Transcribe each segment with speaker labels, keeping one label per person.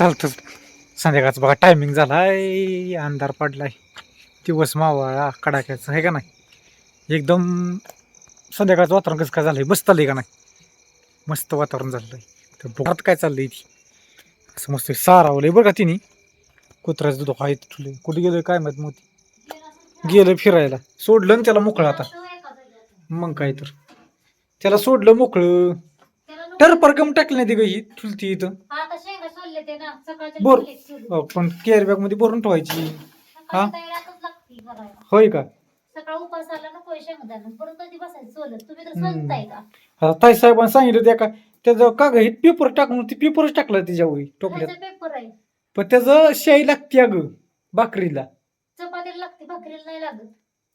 Speaker 1: चालतं. संध्याकाळचं बघा टायमिंग झाला आहे अंधार पडलाय. दिवस मावाळा कडाक्याचं आहे का नाही? एकदम संध्याकाळचं वातावरण कसं काय झालंय? मस्त आलंय का नाही? मस्त वातावरण झालंय. तर बघत काय चाललंय ती. असं मस्त सारावलंय बरं का तिने. कुत्र्याचं दूध आहे ठुले कुठे गेलं काय माहीत मोती? गेलं फिरायला. सोडलं ना त्याला मोकळं आता. मग काय तर. त्याला सोडलं मोकळं. टर परकम टाकलं नाही ती गं ही इथं.
Speaker 2: ते ना सकाळच्या
Speaker 1: बोर. अहो, पण केअर बॅगमध्ये भरून ठेवायची. हा?
Speaker 2: सकाळची तयारी आताच लागते करायला.
Speaker 1: होय का?
Speaker 2: सकाळ उपास आला नको शेंगदाणा परत कधी बसायचं सोलत? तुम्ही तर
Speaker 1: हम्म.
Speaker 2: सोलताय का?
Speaker 1: आता ताई साहेबांनी सांगितलं त्या का त्याचं का गं पेपर टाकून ती पेपरच टाकला त्याच्यावर टोपल्यात.
Speaker 2: ह्याचा पेपर आहे.
Speaker 1: पण त्याचं शाई लागते अगं भाकरीला.
Speaker 2: चपातीला लागते भाकरीला नाही लागत.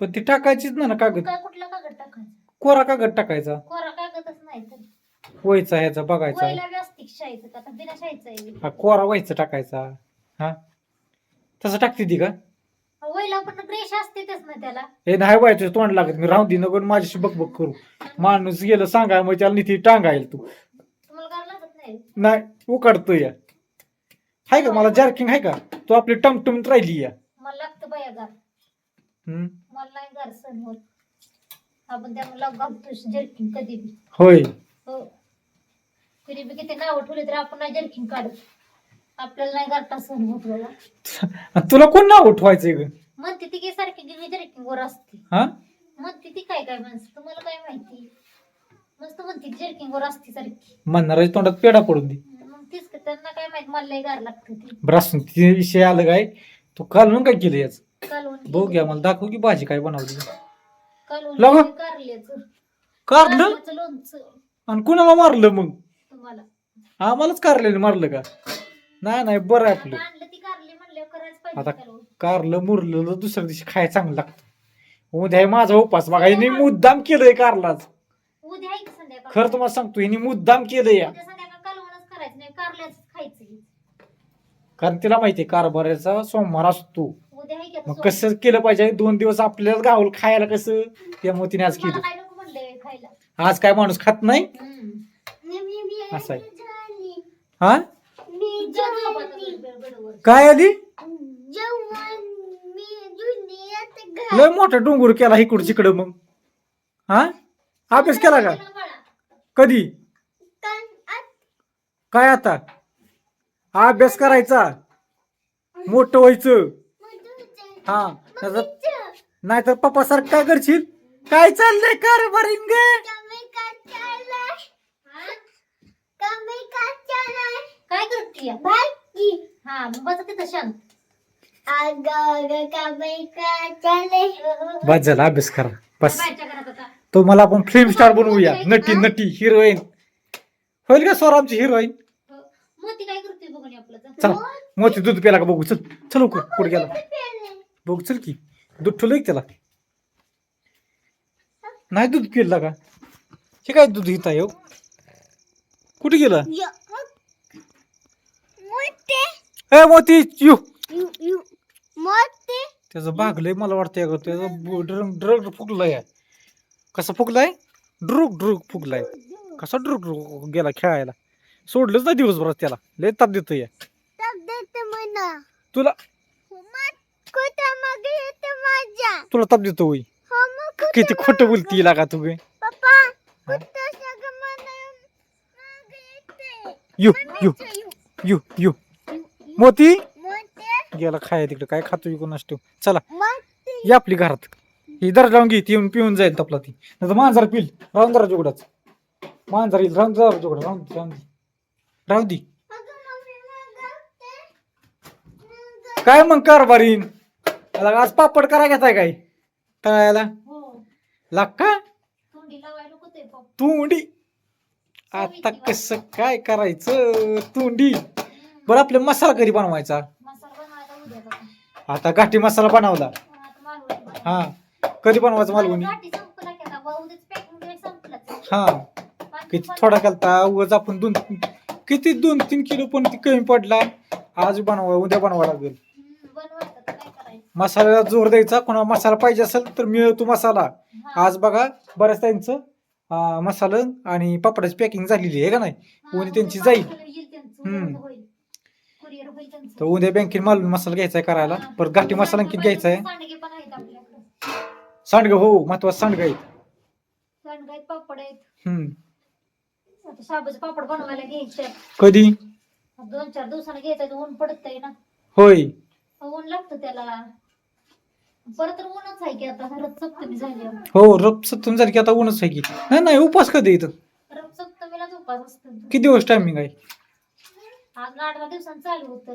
Speaker 1: पण ती टाकायचीच ना ना कागद.
Speaker 2: काय कुठला कागद टाकायचा?
Speaker 1: कोरा कागद टाकायचा.
Speaker 2: कोरा कागदच नाही तर.
Speaker 1: वयचा ह्याचा बघायचा.
Speaker 2: वयला व्यास्तिक शाईचं का? आता बिना शाईचं आहे.
Speaker 1: हा कोरा व्हायचं टाकायचा. हा? तसं टाकते ती का?
Speaker 2: वयला पण ब्रेश असतेच ना त्याला.
Speaker 1: हे नाही व्हायचं तोंड लागत. मी राहून दे नको माझ्याशी बक बक करू. माणूस गेलं सांगाय मग त्याला नीती टांगायला तू.
Speaker 2: तुम्हाला काय लागत नाही?
Speaker 1: नाही उकाडतो या. हाय का मला? जार्किंग आहे का? तू आपली टमटमीत राहिली या.
Speaker 2: मला लागतं बया गार.
Speaker 1: हम्म.
Speaker 2: मला नाही गार सण होत. आपण त्यामुळे लाव घालतो जर्किंग कधी बी.
Speaker 1: होय.
Speaker 2: हो. कधी बी किती नावं ठेवले तर आपण नाही जर्किंग काढत. आपल्याला नाही गारटा सण होत
Speaker 1: आणि तुला कोण नाव उठवायचंय ग?
Speaker 2: म्हणते ती की सारखी गिवी जर्किंग वर असते.
Speaker 1: हा?
Speaker 2: म्हणते ती काय काय माणसं तुम्हाला काय माहिती? मस्त म्हणते जर्किंग वर असते सारखी.
Speaker 1: म्हणणाऱ्याच्या तोंडात पेढा पडून दे.
Speaker 2: मग तीच का त्यांना काय माहीत मला लय गार लागतं ती.
Speaker 1: ब्रासून ते विषय आलं काय? तू काल म्हणून काय केलं याच? बघ घ्या मला दाखव की भाजी काय बनवली.
Speaker 2: कालवण
Speaker 1: लावा.
Speaker 2: कारल्याचं.
Speaker 1: कारलं?
Speaker 2: कारल्याचं लोणचं.
Speaker 1: आणि कुणाला मारलं मग?
Speaker 2: तुम्हाला
Speaker 1: आम्हालाच कारल्याने मारलं का? नाही नाही बरं आहे आपलं.
Speaker 2: आणलं ती कारली म्हणल्यावर करायच पाहिजे
Speaker 1: आता कारलं मुरलं दुसऱ्या दिवशी खायला चांगलं लागतं. उद्या आहे माझा उपास. बघा हिने मुद्दाम केलंय कारलाच.
Speaker 2: उद्या आहे का संध्याकाळ?
Speaker 1: खरं तुम्हाला सांगतो हिने मुद्दाम केलंय. या
Speaker 2: उद्या संध्याकाळ कालवणच करायचं नाही कारल्याच खायचं
Speaker 1: कारण तिला माहितीये कारभाराचा सोमवार असतो.
Speaker 2: उद्या आहे की आता
Speaker 1: मग
Speaker 2: सोमवार.
Speaker 1: कसं केलं पाहिजे? दोन दिवस आपल्याला गावल खायला कसं? त्यामुळे तिने आज केलं.
Speaker 2: काय नको म्हणलंय खायला.
Speaker 1: आज काय माणूस खात नाही? असं आहे. हा. काय आली लय मोठा डोंगर केला इकडं तिकडं मग. हा? अभ्यास केला का. कधी? काय आता? अभ्यास करायचा. मोठं व्हायचं. हा. नाही तर पप्पा सारखं काय करशील? काय चाललंय कारभारीन
Speaker 2: काय करते हा मग बस तिथं शांत.
Speaker 1: बस झाला अभ्यास करा. बस.
Speaker 2: बाहेरच्या घरात आता?
Speaker 1: तो मला आपण फिल्म स्टार बनवूया. नटी नटी हिरोईन होईल का स्वरा आमची हिरोईन
Speaker 2: हो. मग ती काय करते बघून आपलं तर.
Speaker 1: चला मोती दूध प्याला का बघू? चल चल लवकर कुठे गेला? बघू चल की. दूध ठेवलं की त्याला? नाही दूध पिलं का? हे काय दूध घेत आहे हो? कुठे गेला? ए मोती यू त्याचं भागलंय मला वाटतंय का त्याचं ड्रग ड्रग फुगलाय. कसं फुगलाय? ड्रुग ड्रुग फुगलाय. कसा ड्रुग ड्रुग गेला खेळायला? सोडलंच नाही दिवसभरात त्याला. लय ताप देतो या तुला तुला ताप देतो होई किती खोटं बोलती लागा तू यू यू यू यू मोती? गेला खाया तिकडे काय खातो कोणास ठेव चला या आपली घरात. ही दर लावून घे ती येऊन पिऊन जाईल तपला ती. नाही मांजर पिल राहून जरा जोगडाच. मांजर येईल राहून जरा जोगडा राहून राहून दे. राहू दे. काय मग कारभारीन आज पापड करा घेताय काय? तळायला?
Speaker 2: हो.
Speaker 1: लाग का.
Speaker 2: तुंडी?
Speaker 1: आता कसं काय करायचं? तुंडी? बरं आपले मसाला कधी बनवायचा
Speaker 2: मसाला बनवायचा उद्या आता.
Speaker 1: आता गाठी मसाला बनवला
Speaker 2: आता मालवणी बनव.
Speaker 1: हा कधी बनवायचा मालवणी
Speaker 2: गाठी संपला की आता. वा, उद्याच packing वगैरे संपलंच.
Speaker 1: हा किती थोडा केलता उगाच आपण दोन किती दोन तीन किलो पण ती कमी पडला आज बनवा उद्या बनवा लागेल
Speaker 2: हम्म, बनवायचं आता काय करायचं
Speaker 1: मसाल्याला जोर द्यायचा कोणाला मसाला पाहिजे असेल तर मिळतो मसाला
Speaker 2: हा.
Speaker 1: आज बघा बऱ्याच त्यांचं मसाला आणि पापडाची पॅकिंग झालेली आहे का नाही
Speaker 2: हा,
Speaker 1: कोणी
Speaker 2: उद्या
Speaker 1: त्यांची जाईल
Speaker 2: पार्सल येईल त्यांचं,
Speaker 1: हम्म.
Speaker 2: उद्या होईल. Courier होईल त्यांचं.
Speaker 1: तर उद्या बँकेत मालून मसाला घ्यायचा आहे करायला. परत गाठी मसाला आणखी घ्यायचा आहे.
Speaker 2: सांडगे पण आहेत आपल्याकडे
Speaker 1: सांडगं हो महत्वाचं सांडगं आहे
Speaker 2: सांडगे आहेत पापड आहेत.
Speaker 1: हम्म.
Speaker 2: आता शाबूचे पापड बनवायला घ्यायचे.
Speaker 1: कधी?
Speaker 2: दोन चार दिवसानं घ्यायचं ऊन पडत आहे ना.
Speaker 1: होय.
Speaker 2: ऊन लागतं त्याला. परत तर ऊनच आहे की आता रथ सप्तमी.
Speaker 1: हो रप झाली की आता ऊनच आहे की. नाही नाही उपास कधी इथं?
Speaker 2: रथ सप्तमीलाच उपास असतो.
Speaker 1: किती दिवस टायमिंग आहे?
Speaker 2: आज आठ दहा दिवसांनी चालू होतं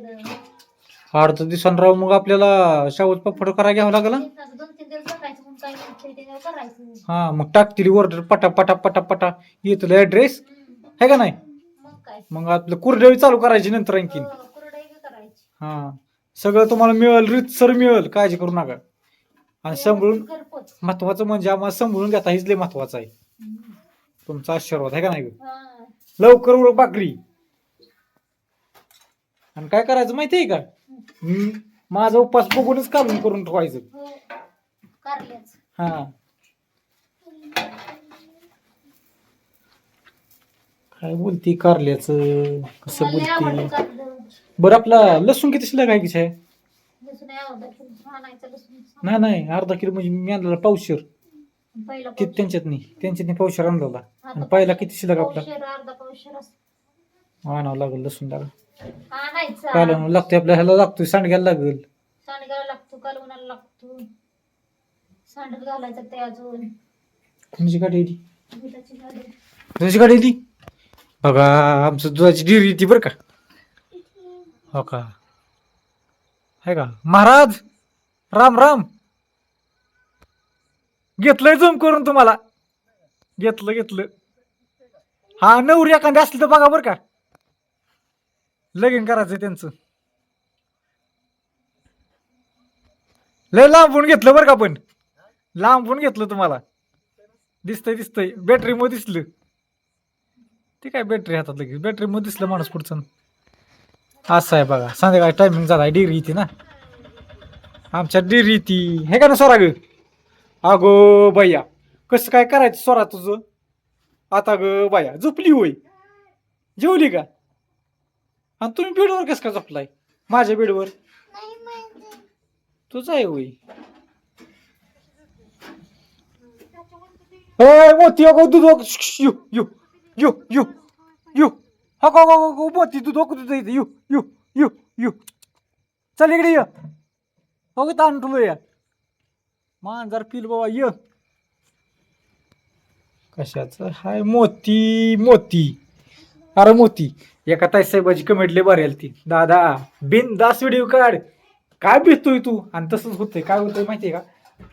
Speaker 1: अर्धा दिवसांनी राव मग आपल्याला शावत पापड करा घ्यावं लागला
Speaker 2: आता दोन तीन दिवस बघायचं मग काय म्हणते ते करायचं
Speaker 1: हा मग टाकतील ऑर्डर पटा पटा पटा पटा. येतो ऍड्रेस
Speaker 2: हम्म.
Speaker 1: आहे का नाही?
Speaker 2: मग काय.
Speaker 1: मग आपलं कुरडळी चालू करायची नंतर आणखीन.
Speaker 2: हो, कुरडई बी करायची.
Speaker 1: हा. सगळं तुम्हाला मिळेल रितसर मिळेल काळजी करू नका. आणि सांभाळून
Speaker 2: घरपोच
Speaker 1: महत्वाचं म्हणजे आम्हाला सांभाळून घेता हेच लय महत्वाचं आहे.
Speaker 2: हम्म.
Speaker 1: तुमचा आशीर्वाद आहे का नाही? ग?
Speaker 2: हा.
Speaker 1: लवकर उरक बाकरी आणि काय करायचं माहितीये का? हम्म, माझा उपास बघूनच काढून करून ठेवायचं.
Speaker 2: हो कारल्याच
Speaker 1: हा. काय बोलती कारल्याचं? कसं
Speaker 2: मला लय आवडतं
Speaker 1: बोलती
Speaker 2: कारलं.
Speaker 1: बरं आपला लसूण किती शिल्लक आहे किती
Speaker 2: लसूण नाही आवडत आणायचं लसूण.
Speaker 1: नाही नाही अर्धा किलो म्हणजे मी आणलेला पावशेर.
Speaker 2: पहिला
Speaker 1: किती त्यांच्यात नाही त्यांच्यात नाही पावशेर आणलेला. आणि पहिला किती शिल्लक आपला?
Speaker 2: पावशेर, अर्धा पावशेर असं.
Speaker 1: आणावं लागेल लसूण लागेल
Speaker 2: आणायचा.
Speaker 1: कालवण लागतोय आपल्या ह्याला लागतोय सांडग्याला लागेल.
Speaker 2: सांडगाला लागतो कालवणाला लागतो. सांडग घालायचं ते अजून.
Speaker 1: कोणाची गाडी येते
Speaker 2: दुधाची गाडी.
Speaker 1: दुधाची गाडी येते बघा आमचं दुधाची डिरी येते बरं का. हो का? आहे का? महाराज! राम राम! घेतलंय जम करून तुम्हाला. घेतलं घेतलं. हा नवरी एखादी असली तर बघा बरं का. लगीन करायचं त्यांचं. लय लांबून घेतलं बरं का पण. लांबून घेतलं तुम्हाला. दिसतंय दिसतंय. बॅटरी मध्ये दिसलं. ते काय बॅटरी हातात लगेच बॅटरी मध्ये दिसलं माणूस पुढचं. असं आहे बघा. संध्याकाळी टायमिंग झाला. डिग्री येते ना. आमच्या डिग्री ती हे का ना स्वरा ग अगो भैया. कसं काय करायचं स्वरा तुझं? आता ग बाया झोपली होय? जेवली का? आणि तुम्ही बेडवर कसं काय झोपलाय? माझ्या बेडवर? तुझं आहे ओय मोती अगो दूध अगो, यू यू यू यू यू. हा गो गो गो मोती दूध अगो दूध येते यू यू यू यू. चल इकडे ये. अगो ताण तुला या मान जर पिल बाबा ये. कशाचं? हाय मोती मोती. अरे मोती एका ताई साहेबाची कमेंट लय बरी आली ती दादा बिनदास व्हिडिओ काढ. काय भेटतोय तू? आणि तसंच होतंय. काय होतंय माहितीये का?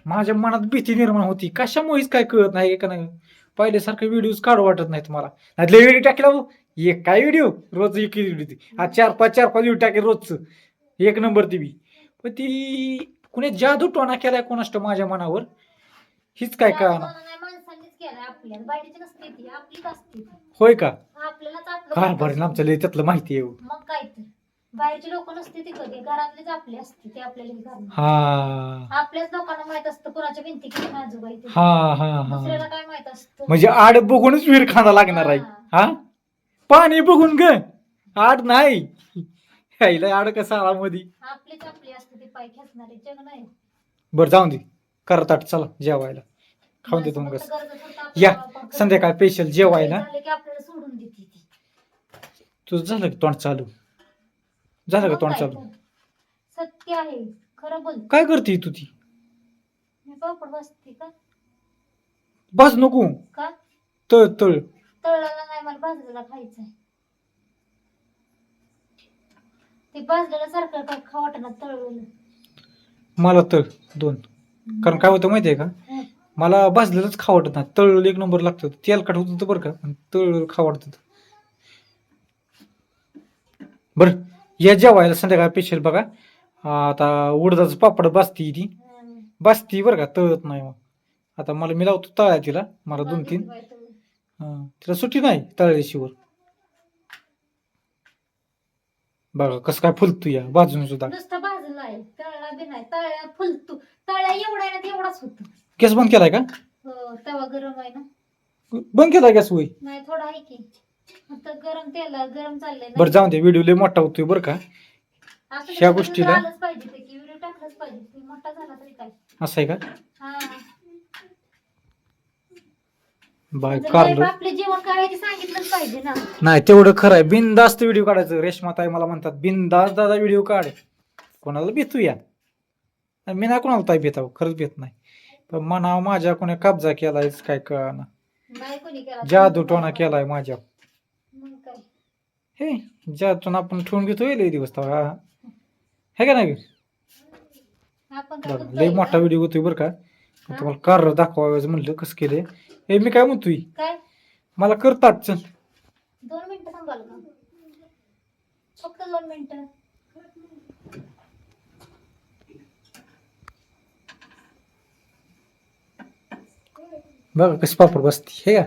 Speaker 1: माझ्या मनात भीती निर्माण होती. कशामुळेच काय कळत नाही का नाही. पहिल्यासारखे व्हिडिओज काढू वाटत नाहीत मला. नाही व्हिडिओ टाकला एक काय व्हिडिओ रोज एक व्हिडिओ आज चार पाच चार पाच व्हिडिओ टाकेल रोजचं. एक नंबर ती बी. पण ती कुणी जादू टोणा केलाय कोणाष्ट माझ्या मनावर? हीच काय
Speaker 2: त्या केलं आपल्या बाहेरची नसते ती आपलीच असते ती.
Speaker 1: होय का?
Speaker 2: आपल्यालाच आपलं
Speaker 1: बरं आमच्या लय त्यातलं माहिती आहे हो.
Speaker 2: मग काय तर. बाहेरची लोक नसते ती कधी. घरातलीच आपली असते ते आपल्याला हे करणार
Speaker 1: हा.
Speaker 2: आपल्याच लोकांना माहीत असतं कोणाच्या भिंती किती नाजूक आहे ते.
Speaker 1: हा हा हा
Speaker 2: दुसऱ्याला काय माहीत असतं?
Speaker 1: म्हणजे आड बघूनच विहीर लागणार आहे. हा. पाणी बघून ग. आड नाही. यायला आड कसा आला मधी?
Speaker 2: आपलीच आपली असते ती पाय खेचणारी. जग नाही.
Speaker 1: बरं जाऊन दे. करतात चला जेवायला. खाऊन देतो मग या. संध्याकाळ स्पेशल जेवायला तुझं झालं का तोंड चालू? झालं का
Speaker 2: मग
Speaker 1: तोंड चालू?
Speaker 2: सत्य आहे खरं बोल.
Speaker 1: काय करते तू ती?
Speaker 2: बसते का?
Speaker 1: बस नको.
Speaker 2: का?
Speaker 1: तळ तळ.
Speaker 2: तळलेला नाही मला भाजलेला खायचा आहे. ते भाजलेलं सारखं काय तळलेलं?
Speaker 1: मला तळ दोन. कारण काय होतं माहितीये का?
Speaker 2: हं.
Speaker 1: मला भाजलेलंच खावडत नाही. तळलेलं एक नंबर लागतं. तेलकट होत होतं बरं का. पण तळलेलं खावडत बरं या जेवायला संध्याकाळ स्पेशल बघा. आता उडदाचं पापड बसती ती. बसती बरं का तळत नाही मग. आता मला मी लावतो तळ्या तिला मला दोन तीन. तिला सुट्टी नाही तळल्याशिवर बघा कसं काय फुलतो या बाजूने सुद्धा.
Speaker 2: नुसतं भाजलं आहे. तळला बी नाही. तळ्या फुलतो. तळ्या एवढा ना तेवढाच होतो.
Speaker 1: गॅस बंद केलाय का?
Speaker 2: हो तवा गरम आहे ना.
Speaker 1: बंद केलाय गॅस होय?
Speaker 2: नाही थोडा आहे की. आता गरम तेल गरम चाललंय ना.
Speaker 1: बरं जाऊन दे व्हिडिओ लय मोठा होतोय बरं का.
Speaker 2: असं
Speaker 1: ह्या
Speaker 2: कसं
Speaker 1: गोष्टीला-
Speaker 2: आलंच पाहिजे ते की व्हिडिओ टाकलाच पाहिजे ती मोठा झाला तरी काय?
Speaker 1: असं आहे का?
Speaker 2: हा.
Speaker 1: बाय कारलं
Speaker 2: life आपले जीवन काय आहे ते सांगितलंच पाहिजे ना.
Speaker 1: नाही तेवढं खरं आहे. बिनदास्त व्हिडिओ काढायचं. रेशमा ताई मला म्हणतात बिनदास्त दादा व्हिडिओ काढ. कोणाला भेटू या? मी नाही कोणाला ताई भेटावं खरंच भेट नाही. पण मनाव माझ्या कोणी कब्जा केलाय काय कळना.
Speaker 2: नाही कोणी केला
Speaker 1: जादूटोणा केलाय माझ्या.
Speaker 2: मग काय?
Speaker 1: हे जादूटोणा आपण ठेवून घेतो लय दिवस तेव्हा. हा हे का नाही?
Speaker 2: आपण काय
Speaker 1: बघा,
Speaker 2: करतोय?
Speaker 1: लय? मोठा व्हिडिओ होतोय बरं का.
Speaker 2: हा?
Speaker 1: तुम्हाला कार दाखवायचं म्हणलं कसं केले हे मी काय म्हणतोय?
Speaker 2: काय?
Speaker 1: मला करतात चल.
Speaker 2: दोन मिनिटं थांबाल का फक्त दोन मिनिटं.
Speaker 1: बघा कशी पापड बसती हे का